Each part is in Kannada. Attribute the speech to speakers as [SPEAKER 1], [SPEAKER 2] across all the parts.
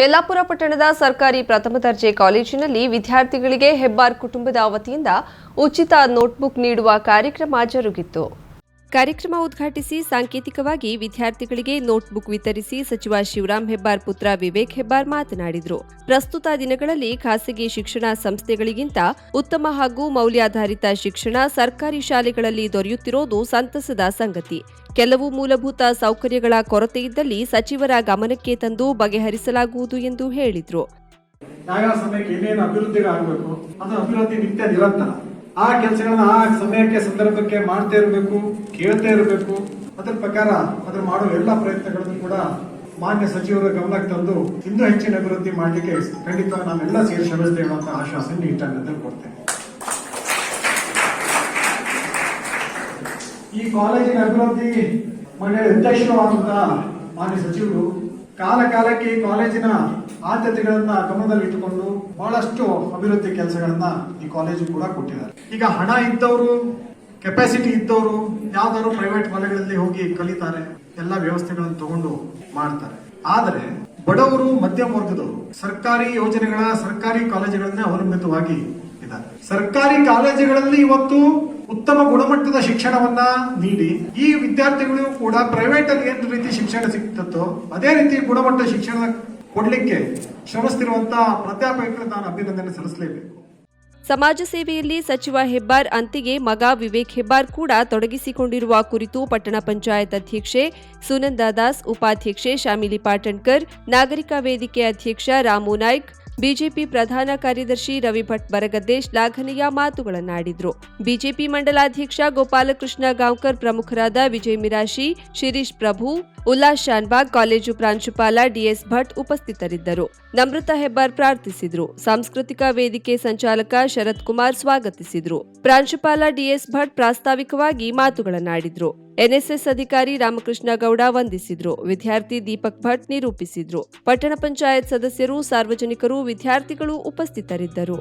[SPEAKER 1] ಯಲ್ಲಾಪುರ ಪಟ್ಟಣದ ಸರ್ಕಾರಿ ಪ್ರಥಮ ದರ್ಜೆ ಕಾಲೇಜಿನಲ್ಲಿ ವಿದ್ಯಾರ್ಥಿಗಳಿಗೆ ಹೆಬ್ಬಾರ್ ಕುಟುಂಬದ ವತಿಯಿಂದ ಉಚಿತ ನೋಟ್ಬುಕ್ ನೀಡುವ ಕಾರ್ಯಕ್ರಮ ಜರುಗಿತು. ಕಾರ್ಯಕ್ರಮ ಉದ್ಘಾಟಿಸಿ ಸಾಂಕೇತಿಕವಾಗಿ ವಿದ್ಯಾರ್ಥಿಗಳಿಗೆ ನೋಟ್ಬುಕ್ ವಿತರಿಸಿ ಸಚಿವ ಶಿವರಾಮ್ ಹೆಬ್ಬಾರ್ ಪುತ್ರ ವಿವೇಕ್ ಹೆಬ್ಬಾರ್ ಮಾತನಾಡಿದರು. ಪ್ರಸ್ತುತ ದಿನಗಳಲ್ಲಿ ಖಾಸಗಿ ಶಿಕ್ಷಣ ಸಂಸ್ಥೆಗಳಿಗಿಂತ ಉತ್ತಮ ಹಾಗೂ ಮೌಲ್ಯಾಧಾರಿತ ಶಿಕ್ಷಣ ಸರ್ಕಾರಿ ಶಾಲೆಗಳಲ್ಲಿ ದೊರೆಯುತ್ತಿರೋದು ಸಂತಸದ ಸಂಗತಿ. ಕೆಲವು ಮೂಲಭೂತ ಸೌಕರ್ಯಗಳ ಕೊರತೆ ಇದ್ದಲ್ಲಿ ಸಚಿವರ ಗಮನಕ್ಕೆ ತಂದು ಬಗೆಹರಿಸಲಾಗುವುದು ಎಂದು ಹೇಳಿದರು.
[SPEAKER 2] ಆ ಕೆಲಸಗಳನ್ನ ಆ ಸಮಯಕ್ಕೆ, ಸಂದರ್ಭಕ್ಕೆ ಮಾಡ್ತಾ ಇರಬೇಕು, ಕೇಳ್ತಾ ಇರಬೇಕು. ಅದರ ಪ್ರಕಾರ ಅದ್ರ ಮಾಡೋ ಎಲ್ಲ ಪ್ರಯತ್ನಗಳನ್ನು ಕೂಡ ಮಾನ್ಯ ಸಚಿವರ ಗಮನಕ್ಕೆ ತಂದು ಇನ್ನೂ ಹೆಚ್ಚಿನ ಅಭಿವೃದ್ಧಿ ಮಾಡಲಿಕ್ಕೆ ಖಂಡಿತ ನಾವೆಲ್ಲ ಸೇರಿ ಶ್ರಮಿಸ್ತೇವೆ ಅಂತ ಆಶ್ವಾಸನೆ ಈ ಟೈಮ್ನಲ್ಲಿ ಕೊಡ್ತೇನೆ. ಈ ಕಾಲೇಜಿನ ಅಭಿವೃದ್ಧಿ ಮಂಡಳಿ ಅಧ್ಯಕ್ಷರು ಮಾನ್ಯ ಸಚಿವರು ಕಾಲ ಕಾಲಕ್ಕೆ ಈ ಕಾಲೇಜಿನ ಆದ್ಯತೆಗಳನ್ನ ಗಮನದಲ್ಲಿ ಇಟ್ಟುಕೊಂಡು ಬಹಳಷ್ಟು ಅಭಿವೃದ್ಧಿ ಕೆಲಸಗಳನ್ನ ಈ ಕಾಲೇಜು ಕೂಡ ಕೊಟ್ಟಿದ್ದಾರೆ. ಈಗ ಹಣ ಇದ್ದವರು ಕೆಪಾಸಿಟಿ ಇದ್ದವರು ಯಾವ್ದಾದ್ರು ಪ್ರೈವೇಟ್ ವಲಯಗಳಲ್ಲಿ ಹೋಗಿ ಕಲಿತಾರೆ, ಎಲ್ಲ ವ್ಯವಸ್ಥೆಗಳನ್ನು ತಗೊಂಡು ಮಾಡ್ತಾರೆ. ಆದರೆ ಬಡವರು, ಮಧ್ಯಮ ವರ್ಗದವರು ಸರ್ಕಾರಿ ಯೋಜನೆಗಳ ಸರ್ಕಾರಿ ಕಾಲೇಜುಗಳನ್ನೇ ಅವಲಂಬಿತವಾಗಿ ಇದ್ದಾರೆ. ಸರ್ಕಾರಿ ಕಾಲೇಜುಗಳಲ್ಲಿ ಇವತ್ತು ಉತ್ತಮ ಗುಣಮಟ್ಟದ ಶಿಕ್ಷಣವನ್ನ ನೀಡಿ, ಈ ವಿದ್ಯಾರ್ಥಿಗಳು ಕೂಡ ಪ್ರೈವೇಟ್ ಅಲ್ಲಿ ಏನು ರೀತಿ ಶಿಕ್ಷಣ ಸಿಗ್ತತ್ತೋ, ಅದೇ ರೀತಿ ಗುಣಮಟ್ಟ ಶಿಕ್ಷಣ ಕೊಡ್ಲಿಕ್ಕೆ ಶ್ರಮಿಸ್ತಿರುವಂತಹ ಪ್ರಾಧ್ಯಾಪಕರು ನಾನು ಅಭಿನಂದನೆ ಸಲ್ಲಿಸಲೇಬೇಕು.
[SPEAKER 1] ಸಮಾಜ ಸೇವೆಯಲ್ಲಿ ಸಚಿವ ಹೆಬ್ಬಾರ್, ಅಂತಿಗೆ ಮಗ ವಿವೇಕ್ ಹೆಬ್ಬಾರ್ ಕೂಡ ತೊಡಗಿಸಿಕೊಂಡಿರುವ ಕುರಿತು ಪಟ್ಟಣ ಪಂಚಾಯತ್ ಅಧ್ಯಕ್ಷೆ ಸುನಂದಾ ದಾಸ್, ಉಪಾಧ್ಯಕ್ಷೆ ಶಾಮಿಲಿ ಪಾಟಣ್ಕರ್, ನಾಗರಿಕ ವೇದಿಕೆ ಅಧ್ಯಕ್ಷ ರಾಮು ನಾಯ್ಕ್ ಬಿಜೆಪಿ ಪ್ರಧಾನ ಕಾರ್ಯದರ್ಶಿ ರವಿ ಭಟ್ ಬರಗದ್ದೆ ಶ್ಲಾಘನೀಯ ಮಾತುಗಳನ್ನಾಡಿದ್ರು. ಬಿಜೆಪಿ ಮಂಡಲಾಧ್ಯಕ್ಷ ಗೋಪಾಲಕೃಷ್ಣ ಗಾಂವ್ಕರ್ ಪ್ರಮುಖರಾದ ವಿಜಯ್ ಮಿರಾಶಿ, ಶಿರೀಶ್ ಪ್ರಭು ಉಲ್ಲಾಸ್ ಶಾನ್ಬಾಗ್ ಕಾಲೇಜು ಪ್ರಾಂಶುಪಾಲ ಡಿಎಸ್ ಭಟ್ ಉಪಸ್ಥಿತರಿದ್ದರು. ನಮೃತ ಹೆಬ್ಬಾರ್ ಪ್ರಾರ್ಥಿಸಿದ್ರು. ಸಾಂಸ್ಕೃತಿಕ ವೇದಿಕೆ ಸಂಚಾಲಕ ಶರತ್ ಕುಮಾರ್ ಸ್ವಾಗತಿಸಿದ್ರು. ಪ್ರಾಂಶುಪಾಲ ಡಿಎಸ್ ಭಟ್ ಪ್ರಾಸ್ತಾವಿಕವಾಗಿ ಮಾತುಗಳನ್ನಾಡಿದ್ರು. ಎನ್ಎಸ್ಎಸ್ ಅಧಿಕಾರಿ ರಾಮಕೃಷ್ಣ ಗೌಡ ವಂದಿಸಿದ್ರು. ವಿದ್ಯಾರ್ಥಿ ದೀಪಕ್ ಭಟ್ ನಿರೂಪಿಸಿದ್ರು. ಪಟ್ಟಣ ಪಂಚಾಯತ್ ಸದಸ್ಯರು, ಸಾರ್ವಜನಿಕರು, ವಿದ್ಯಾರ್ಥಿಗಳು ಉಪಸ್ಥಿತರಿದ್ದರು.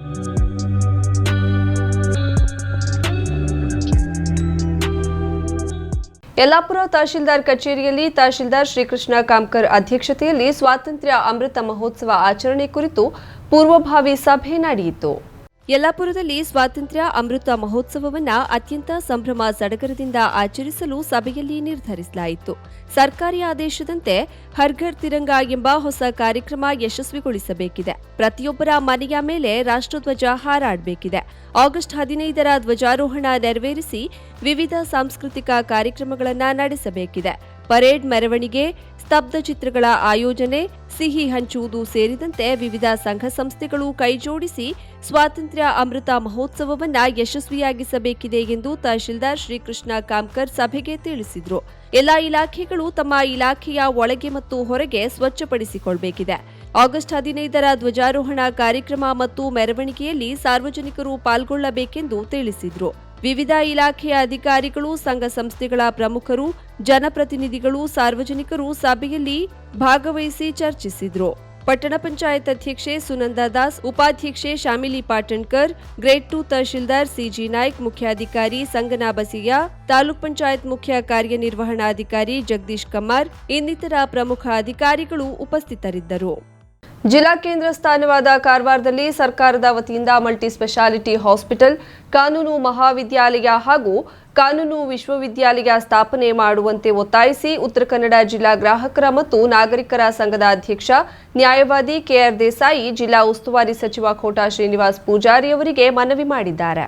[SPEAKER 1] ಯಲ್ಲಾಪುರ ತಹಶೀಲ್ದಾರ್ ಕಚೇರಿಯಲ್ಲಿ ತಹಶೀಲ್ದಾರ್ ಶ್ರೀಕೃಷ್ಣ ಕಾಮ್ಕರ್ ಅಧ್ಯಕ್ಷತೆಯಲ್ಲಿ ಸ್ವಾತಂತ್ರ್ಯ ಅಮೃತ ಮಹೋತ್ಸವ ಆಚರಣೆ ಕುರಿತು ಪೂರ್ವಭಾವಿ ಸಭೆ ನಡೆಯಿತು. ಯಲ್ಲಾಪುರದಲ್ಲಿ ಸ್ವಾತಂತ್ರ್ಯ ಅಮೃತ ಮಹೋತ್ಸವವನ್ನ ಅತ್ಯಂತ ಸಂಭ್ರಮ ಸಡಗರದಿಂದ ಆಚರಿಸಲು ಸಭೆಯಲ್ಲಿ ನಿರ್ಧರಿಸಲಾಯಿತು. ಸರ್ಕಾರಿ ಆದೇಶದಂತೆ ಹರ್ಘರ್ ತಿರಂಗ ಎಂಬ ಹೊಸ ಕಾರ್ಯಕ್ರಮ ಯಶಸ್ವಿಗೊಳಿಸಬೇಕಿದೆ. ಪ್ರತಿಯೊಬ್ಬರ ಮನೆಯ ಮೇಲೆ ರಾಷ್ಟ್ರಧ್ವಜ ಹಾರಾಡಬೇಕಿದೆ. ಆಗಸ್ಟ್ ಹದಿನೈದರ ಧ್ವಜಾರೋಹಣ ನೆರವೇರಿಸಿ ವಿವಿಧ ಸಾಂಸ್ಕೃತಿಕ ಕಾರ್ಯಕ್ರಮಗಳನ್ನು ನಡೆಸಬೇಕಿದೆ. ಪರೇಡ್ ಮೆರವಣಿಗೆ ಸ್ತಬ್ಧ ಚಿತ್ರಗಳ ಆಯೋಜನೆ, ಸಿಹಿ ಹಂಚುವುದು ಸೇರಿದಂತೆ ವಿವಿಧ ಸಂಘ ಸಂಸ್ಥೆಗಳು ಕೈಜೋಡಿಸಿ ಸ್ವಾತಂತ್ರ್ಯ ಅಮೃತ ಮಹೋತ್ಸವವನ್ನು ಯಶಸ್ವಿಯಾಗಿಸಬೇಕಿದೆ ಎಂದು ತಹಶೀಲ್ದಾರ್ ಶ್ರೀಕೃಷ್ಣ ಕಾಮ್ಕರ್ ಸಭೆಗೆ ತಿಳಿಸಿದರು. ಎಲ್ಲಾ ಇಲಾಖೆಗಳು ತಮ್ಮ ಇಲಾಖೆಯ ಒಳಗೆ ಮತ್ತು ಹೊರಗೆ ಸ್ವಚ್ಛಪಡಿಸಿಕೊಳ್ಳಬೇಕಿದೆ ಆಗಸ್ಟ್ ಹದಿನೈದರ ಧ್ವಜಾರೋಹಣ ಕಾರ್ಯಕ್ರಮ ಮತ್ತು ಮೆರವಣಿಗೆಯಲ್ಲಿ ಸಾರ್ವಜನಿಕರು ಪಾಲ್ಗೊಳ್ಳಬೇಕೆಂದು ತಿಳಿಸಿದರು. ವಿವಿಧ ಇಲಾಖೆಯ ಅಧಿಕಾರಿಗಳು, ಸಂಘ ಸಂಸ್ಥೆಗಳ ಪ್ರಮುಖರು, ಜನಪ್ರತಿನಿಧಿಗಳು, ಸಾರ್ವಜನಿಕರು ಸಭೆಯಲ್ಲಿ ಭಾಗವಹಿಸಿ ಚರ್ಚಿಸಿದರು. ಪಟ್ಟಣ ಪಂಚಾಯತ್ ಅಧ್ಯಕ್ಷೆ ಸುನಂದಾ ದಾಸ್, ಉಪಾಧ್ಯಕ್ಷೆ Shamili Patankar, grade two tahsildar C G Naik, ಮುಖ್ಯಾಧಿಕಾರಿ ಸಂಗನಾ ಬಸಿಯಾ ತಾಲೂಕ್ ಪಂಚಾಯತ್ ಮುಖ್ಯ ಕಾರ್ಯನಿರ್ವಹಣಾಧಿಕಾರಿ ಜಗದೀಶ್ ಕಮ್ಮಾರ್, ಇನ್ನಿತರ ಪ್ರಮುಖ ಅಧಿಕಾರಿಗಳು ಉಪಸ್ಥಿತರಿದ್ದರು. ಜಿಲ್ಲಾ ಕೇಂದ್ರ ಸ್ಥಾನವಾದ ಕಾರವಾರದಲ್ಲಿ ಸರ್ಕಾರದ ವತಿಯಿಂದ ಮಲ್ಟಿ ಸ್ಪೆಷಾಲಿಟಿ ಹಾಸ್ಪಿಟಲ್, ಕಾನೂನು ಮಹಾವಿದ್ಯಾಲಯ ಹಾಗೂ ಕಾನೂನು ವಿಶ್ವವಿದ್ಯಾಲಯ ಸ್ಥಾಪನೆ ಮಾಡುವಂತೆ ಒತ್ತಾಯಿಸಿ ಉತ್ತರ ಕನ್ನಡ ಜಿಲ್ಲಾ ಗ್ರಾಹಕರ ಮತ್ತು ನಾಗರಿಕರ ಸಂಘದ ಅಧ್ಯಕ್ಷ, ನ್ಯಾಯವಾದಿ ಕೆಆರ್ ದೇಸಾಯಿ, ಜಿಲ್ಲಾ ಉಸ್ತುವಾರಿ ಸಚಿವ ಖೋಟಾ ಶ್ರೀನಿವಾಸ್ ಪೂಜಾರಿ ಅವರಿಗೆ ಮನವಿ ಮಾಡಿದ್ದಾರೆ.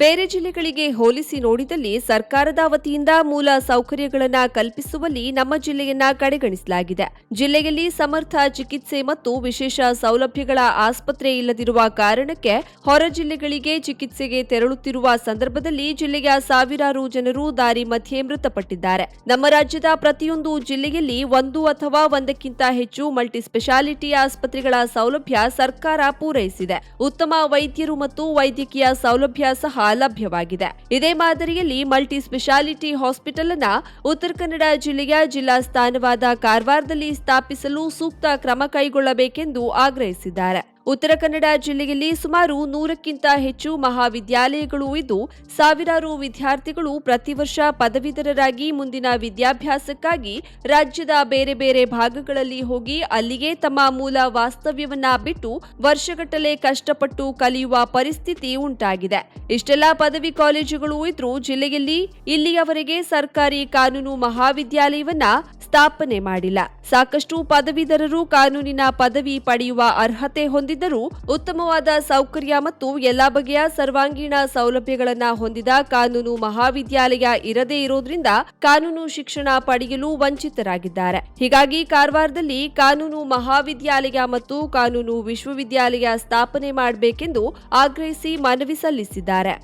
[SPEAKER 1] ಬೇರೆ ಜಿಲ್ಲೆಗಳಿಗೆ ಹೋಲಿಸಿ ನೋಡಿದಲ್ಲಿ ಸರ್ಕಾರದ ವತಿಯಿಂದ ಮೂಲ ಸೌಕರ್ಯಗಳನ್ನು ಕಲ್ಪಿಸುವಲ್ಲಿ ನಮ್ಮ ಜಿಲ್ಲೆಯನ್ನ ಕಡೆಗಣಿಸಲಾಗಿದೆ. ಜಿಲ್ಲೆಯಲ್ಲಿ ಸಮರ್ಥ ಚಿಕಿತ್ಸೆ ಮತ್ತು ವಿಶೇಷ ಸೌಲಭ್ಯಗಳ ಆಸ್ಪತ್ರೆ ಇಲ್ಲದಿರುವ ಕಾರಣಕ್ಕೆ ಹೊರ ಜಿಲ್ಲೆಗಳಿಗೆ ಚಿಕಿತ್ಸೆಗೆ ತೆರಳುತ್ತಿರುವ ಸಂದರ್ಭದಲ್ಲಿ ಜಿಲ್ಲೆಯ ಸಾವಿರಾರು ಜನರು ದಾರಿ ಮಧ್ಯೆ ಮೃತಪಟ್ಟಿದ್ದಾರೆ. ನಮ್ಮ ರಾಜ್ಯದ ಪ್ರತಿಯೊಂದು ಜಿಲ್ಲೆಯಲ್ಲಿ ಒಂದು ಅಥವಾ ಒಂದಕ್ಕಿಂತ ಹೆಚ್ಚು ಮಲ್ಟಿ ಸ್ಪೆಷಾಲಿಟಿ ಆಸ್ಪತ್ರೆಗಳ ಸೌಲಭ್ಯ ಸರ್ಕಾರ ಪೂರೈಸಿದೆ. ಉತ್ತಮ ವೈದ್ಯರು ಮತ್ತು ವೈದ್ಯಕೀಯ ಸೌಲಭ್ಯ ಸಹ ಲಭ್ಯವಾಗಿದೆ ಇದೇ ಮಾದರಿಯಲ್ಲಿ ಮಲ್ಟಿ ಸ್ಪೆಷಾಲಿಟಿ ಹಾಸ್ಪಿಟಲ್ ಅನ್ನ ಉತ್ತರ ಕನ್ನಡ ಜಿಲ್ಲೆಯ ಜಿಲ್ಲಾ ಸ್ಥಾನವಾದ ಕಾರವಾರದಲ್ಲಿ ಸ್ಥಾಪಿಸಲು ಸೂಕ್ತ ಕ್ರಮ ಕೈಗೊಳ್ಳಬೇಕೆಂದು ಆಗ್ರಹಿಸಿದ್ದಾರೆ. ಉತ್ತರ ಕನ್ನಡ ಜಿಲ್ಲೆಯಲ್ಲಿ ಸುಮಾರು ನೂರಕ್ಕಿಂತ ಹೆಚ್ಚು ಮಹಾವಿದ್ಯಾಲಯಗಳು ಇದ್ದು, ಸಾವಿರಾರು ವಿದ್ಯಾರ್ಥಿಗಳು ಪ್ರತಿ ವರ್ಷ ಪದವೀಧರರಾಗಿ ಮುಂದಿನ ವಿದ್ಯಾಭ್ಯಾಸಕ್ಕಾಗಿ ರಾಜ್ಯದ ಬೇರೆ ಬೇರೆ ಭಾಗಗಳಲ್ಲಿ ಹೋಗಿ ಅಲ್ಲಿಗೆ ತಮ್ಮ ಮೂಲ ವಾಸ್ತವ್ಯವನ್ನ ಬಿಟ್ಟು ವರ್ಷಗಟ್ಟಲೆ ಕಷ್ಟಪಟ್ಟು ಕಲಿಯುವ ಪರಿಸ್ಥಿತಿ ಉಂಟಾಗಿದೆ. ಇಷ್ಟೆಲ್ಲಾ ಪದವಿ ಕಾಲೇಜುಗಳು ಇದ್ರೂ ಜಿಲ್ಲೆಯಲ್ಲಿ ಇಲ್ಲಿಯವರೆಗೆ ಸರ್ಕಾರಿ ಕಾನೂನು ಮಹಾವಿದ್ಯಾಲಯವನ್ನ ಸ್ಥಾಪನೆ ಮಾಡಿಲ್ಲ. ಸಾಕಷ್ಟು ಪದವೀಧರರು ಕಾನೂನಿನ ಪದವಿ ಪಡೆಯುವ ಅರ್ಹತೆ ಹೊಂದಿದ್ದರೂ ಉತ್ತಮವಾದ ಸೌಕರ್ಯ ಮತ್ತು ಎಲ್ಲಾ ಬಗೆಯ ಸರ್ವಾಂಗೀಣ ಸೌಲಭ್ಯಗಳನ್ನು ಹೊಂದಿದ ಕಾನೂನು ಮಹಾವಿದ್ಯಾಲಯ ಇರದೇ ಇರೋದ್ರಿಂದ ಕಾನೂನು ಶಿಕ್ಷಣ ಪಡೆಯಲು ವಂಚಿತರಾಗಿದ್ದಾರೆ. ಹೀಗಾಗಿ ಕಾರವಾರದಲ್ಲಿ ಕಾನೂನು ಮಹಾವಿದ್ಯಾಲಯ ಮತ್ತು ಕಾನೂನು ವಿಶ್ವವಿದ್ಯಾಲಯ ಸ್ಥಾಪನೆ ಮಾಡಬೇಕೆಂದು ಆಗ್ರಹಿಸಿ ಮನವಿ ಸಲ್ಲಿಸಿದ್ದಾರೆ.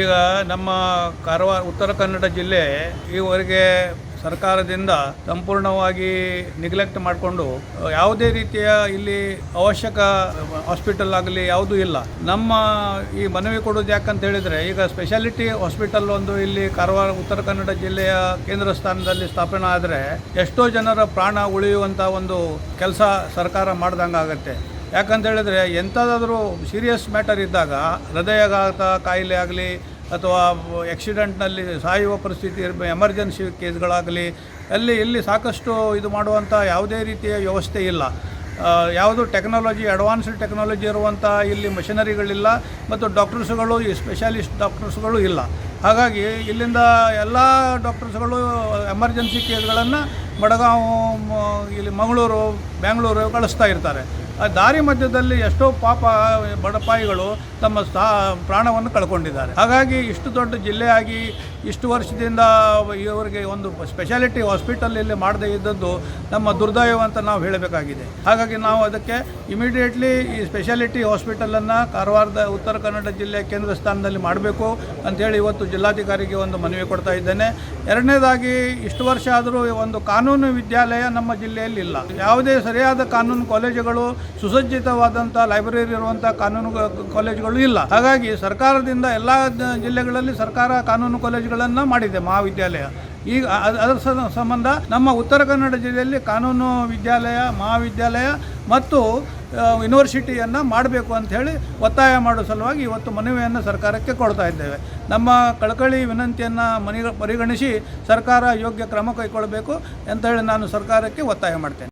[SPEAKER 3] ಈಗ ನಮ್ಮ ಕಾರವಾರ, ಉತ್ತರ ಕನ್ನಡ ಜಿಲ್ಲೆ ಈವರೆಗೆ ಸರ್ಕಾರದಿಂದ ಸಂಪೂರ್ಣವಾಗಿ ನಿಗ್ಲೆಕ್ಟ್ ಮಾಡಿಕೊಂಡು ಯಾವುದೇ ರೀತಿಯ ಇಲ್ಲಿ ಅವಶ್ಯಕ ಹಾಸ್ಪಿಟಲ್ ಆಗಲಿ ಯಾವುದೂ ಇಲ್ಲ. ನಮ್ಮ ಈ ಮನವಿ ಕೊಡೋದು ಯಾಕಂತ ಹೇಳಿದರೆ, ಈಗ ಸ್ಪೆಷಾಲಿಟಿ ಹಾಸ್ಪಿಟಲ್ ಒಂದು ಇಲ್ಲಿ ಕಾರವಾರ ಉತ್ತರ ಕನ್ನಡ ಜಿಲ್ಲೆಯ ಕೇಂದ್ರ ಸ್ಥಾನದಲ್ಲಿ ಸ್ಥಾಪನೆ ಆದರೆ ಎಷ್ಟೋ ಜನರ ಪ್ರಾಣ ಉಳಿಯುವಂಥ ಒಂದು ಕೆಲಸ ಸರ್ಕಾರ ಮಾಡ್ದಂಗೆ ಆಗುತ್ತೆ. ಯಾಕಂತ ಹೇಳಿದ್ರೆ ಎಂಥದಾದರೂ ಸೀರಿಯಸ್ ಮ್ಯಾಟರ್ ಇದ್ದಾಗ, ಹೃದಯಾಘಾತ, ಕಾಯಿಲೆ ಆಗಲಿ ಅಥವಾ ಆಕ್ಸಿಡೆಂಟ್ನಲ್ಲಿ ಸಾಯುವ ಪರಿಸ್ಥಿತಿ ಇರಬೇಕು ಎಮರ್ಜೆನ್ಸಿ ಕೇಸ್ಗಳಾಗಲಿ ಅಲ್ಲಿ ಇಲ್ಲಿ ಸಾಕಷ್ಟು ಇದು ಮಾಡುವಂಥ ಯಾವುದೇ ರೀತಿಯ ವ್ಯವಸ್ಥೆ ಇಲ್ಲ. ಯಾವುದು ಟೆಕ್ನಾಲಜಿ ಅಡ್ವಾನ್ಸ್ಡ್ ಟೆಕ್ನಾಲಜಿ ಇರುವಂಥ ಇಲ್ಲಿ ಮಷಿನರಿಗಳಿಲ್ಲ ಮತ್ತು ಡಾಕ್ಟರ್ಸ್ಗಳು ಈ ಸ್ಪೆಷಾಲಿಸ್ಟ್ ಡಾಕ್ಟರ್ಸ್ಗಳು ಇಲ್ಲ. ಹಾಗಾಗಿ ಇಲ್ಲಿಂದ ಎಲ್ಲ ಡಾಕ್ಟರ್ಸ್ಗಳು ಎಮರ್ಜೆನ್ಸಿ ಕೇಸ್ಗಳನ್ನು ಮಡಗಾಂವ್ ಇಲ್ಲಿ ಮಂಗಳೂರು ಬ್ಯಾಂಗ್ಳೂರು ಕಳಿಸ್ತಾ ಇರ್ತಾರೆ. ಆ ದಾರಿ ಮಧ್ಯದಲ್ಲಿ ಎಷ್ಟೋ ಪಾಪ ಬಡಪಾಯಿಗಳು ತಮ್ಮ ಸ್ಥಾ ಪ್ರಾಣವನ್ನು ಕಳ್ಕೊಂಡಿದ್ದಾರೆ. ಹಾಗಾಗಿ ಇಷ್ಟು ದೊಡ್ಡ ಜಿಲ್ಲೆಯಾಗಿ ಇಷ್ಟು ವರ್ಷದಿಂದ ಇವರಿಗೆ ಒಂದು ಸ್ಪೆಷಾಲಿಟಿ ಹಾಸ್ಪಿಟಲ್ ಇಲ್ಲಿ ಮಾಡದೇ ಇದ್ದದ್ದು ನಮ್ಮ ದುರ್ದೈವ ಅಂತ ನಾವು ಹೇಳಬೇಕಾಗಿದೆ. ಹಾಗಾಗಿ ನಾವು ಅದಕ್ಕೆ ಇಮಿಡಿಯೇಟ್ಲಿ ಈ ಸ್ಪೆಷಾಲಿಟಿ ಹಾಸ್ಪಿಟಲನ್ನು ಕಾರವಾರದ ಉತ್ತರ ಕನ್ನಡ ಜಿಲ್ಲೆ ಕೇಂದ್ರ ಸ್ಥಾನದಲ್ಲಿ ಮಾಡಬೇಕು ಅಂಥೇಳಿ ಇವತ್ತು ಜಿಲ್ಲಾಧಿಕಾರಿಗೆ ಒಂದು ಮನವಿ ಕೊಡ್ತಾ ಇದ್ದೇನೆ. ಎರಡನೇದಾಗಿ ಇಷ್ಟು ವರ್ಷ ಆದರೂ ಒಂದು ಕಾನೂನು ವಿದ್ಯಾಲಯ ನಮ್ಮ ಜಿಲ್ಲೆಯಲ್ಲಿ ಇಲ್ಲ. ಯಾವುದೇ ಸರಿಯಾದ ಕಾನೂನು ಕಾಲೇಜುಗಳು, ಸುಸಜ್ಜಿತವಾದಂಥ ಲೈಬ್ರರಿ ಇರುವಂಥ ಕಾನೂನು ಕಾಲೇಜುಗಳು ಇಲ್ಲ. ಹಾಗಾಗಿ ಸರ್ಕಾರದಿಂದ ಎಲ್ಲ ಜಿಲ್ಲೆಗಳಲ್ಲಿ ಸರ್ಕಾರ ಕಾನೂನು ಕಾಲೇಜುಗಳನ್ನು ಮಾಡಿದೆ ಮಹಾವಿದ್ಯಾಲಯ. ಈಗ ಅದರ ಸಂಬಂಧ ನಮ್ಮ ಉತ್ತರ ಕನ್ನಡ ಜಿಲ್ಲೆಯಲ್ಲಿ ಕಾನೂನು ವಿದ್ಯಾಲಯ, ಮಹಾವಿದ್ಯಾಲಯ ಮತ್ತು ಯೂನಿವರ್ಸಿಟಿಯನ್ನು ಮಾಡಬೇಕು ಅಂಥೇಳಿ ಒತ್ತಾಯ ಮಾಡೋ ಸಲುವಾಗಿ ಇವತ್ತು ಮನವಿಯನ್ನು ಸರ್ಕಾರಕ್ಕೆ ಕೊಡ್ತಾ ಇದ್ದೇವೆ. ನಮ್ಮ ಕಳಕಳಿ ವಿನಂತಿಯನ್ನು ಮನಿ, ಪರಿಗಣಿಸಿ ಸರ್ಕಾರ ಯೋಗ್ಯ ಕ್ರಮ ಕೈಗೊಳ್ಳಬೇಕು ಅಂತ ಹೇಳಿ ನಾನು ಸರ್ಕಾರಕ್ಕೆ ಒತ್ತಾಯ ಮಾಡ್ತೇನೆ.